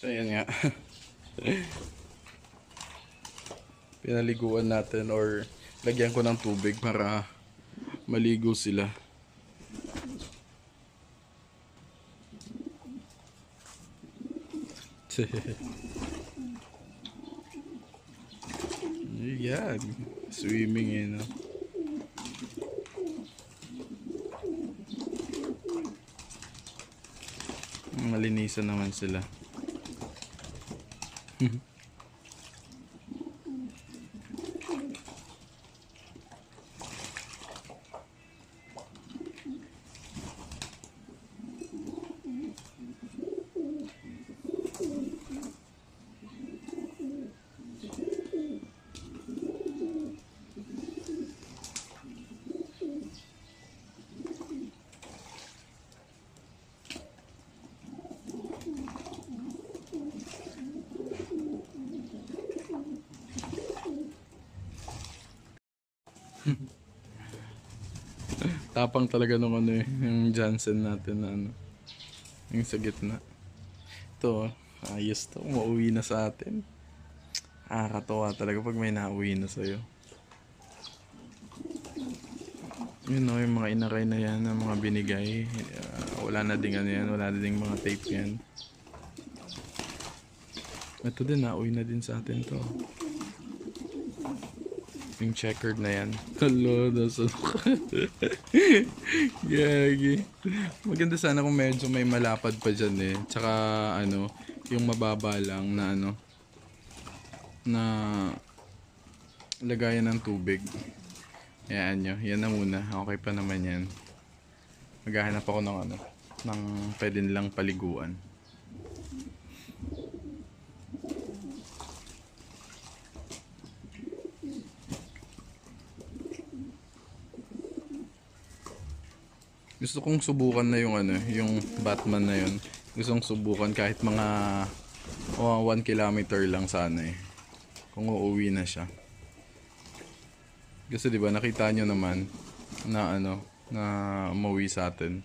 So, ayan nga. Pinaliguan natin or lagyan ko ng tubig para maligo sila. Yan. Swimming eh, no? Malinisan naman sila. Mm-hmm. Tapang talaga nung ano eh, yung Johnson natin na ano. Yung sa gitna. Ito, ayos to. Mauwi na sa atin. Nakakatawa talaga pag may nauwi na sa'yo. Yun know, yung mga inaray na yan, ang mga binigay. ah, wala na ding ano yan, wala na ding mga tape yan. Ito din, nauwi na din sa atin to. Yung checkered na yan. Hello, nasa Gagi. Maganda sana kung medyo may malapad pa dyan eh. Tsaka ano, yung mababa lang na ano, na lagayan ng tubig. Yan nyo. Yan na muna. Okay pa naman yan. Maghahanap ako ng ano, ng pwede nilang paliguan. Gusto kong subukan na yung ano, yung Batman na yun. Gusto kong subukan kahit mga 1 kilometer lang sana eh. Kung uuwi na siya. Kasi 'di ba nakita nyo naman na ano, na umuwi sa atin.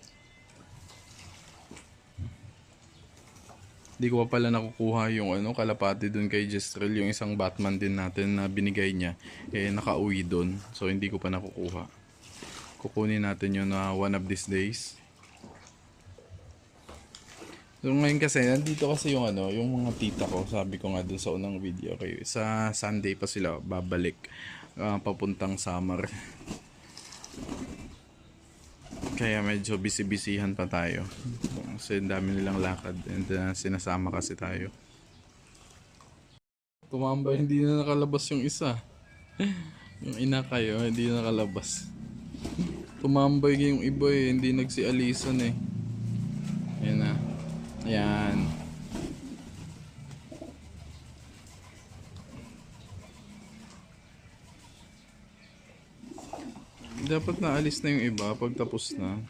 Di ko pa pala nakukuha yung ano, kalapati dun kay Jestrel, yung isang Batman din natin na binigay niya. Eh, nakauwi dun. So, hindi ko pa nakukuha kukunin natin yun na one of these days. So ngayon kasi, nandito kasi yung ano, yung mga tita ko, sabi ko nga dun sa unang video kayo, sa Sunday pa sila babalik, ah, papuntang summer. Kaya medyo busy-busyhan pa tayo. Kasi dami nilang lakad and ah, sinasama kasi tayo. Tumamba, hindi na nakalabas yung isa. yung ina kayo, hindi na nakalabas. Tumambay yung iba eh, hindi nagsialisan eh. Ayan na. Ayan. Dapat naalis na yung iba pag tapos na.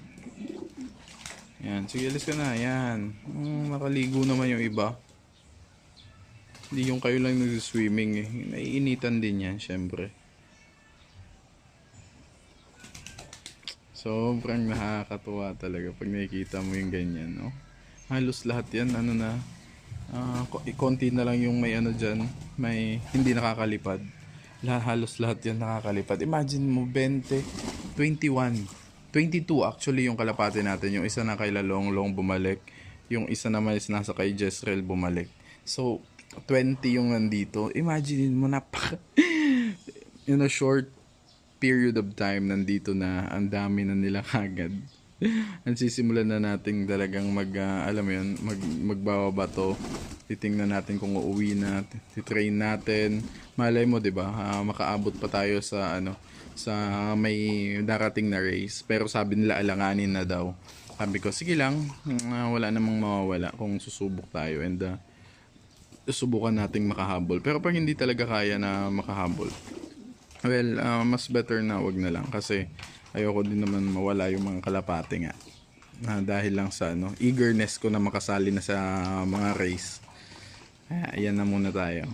Ayan, sige alis ka na. Ayan. Hmm, nakaligo naman yung iba. Hindi yung kayo lang nag-swimming eh. Naiinitan din yan, syempre. Sobrang nakakatuwa talaga pag nakikita mo yung ganyan, no? Halos lahat yan, ano na, ko- konti na lang yung may ano dyan, may hindi nakakalipad. Lahat, halos lahat yan nakakalipad. Imagine mo, 20, 21, 22 actually yung kalapate natin. Yung isa na kay Lalonglong bumalik, yung isa naman is nasa kay Jezreel bumalik. So, 20 yung nandito. Imagine mo, napaka, in a short period of time nandito na ang dami na nila kagad. Ang sisimulan na natin talagang mag ah, alam mo yun, mag magbabato. to. Titingnan natin kung uuwi na, titrain natin. Malay mo 'di ba? ah, makaabot pa tayo sa ano sa may darating na race. Pero sabi nila alanganin na daw. Sabi ko, sige lang, ah, wala namang mawawala kung susubok tayo and ah, susubukan nating makahabol. Pero pag hindi talaga kaya na makahabol, Well, uh, mas better na wag na lang kasi ayoko din naman mawala yung mga kalapate nga. Na dahil lang sa ano, eagerness ko na makasali na sa mga race. Ayan na muna tayo.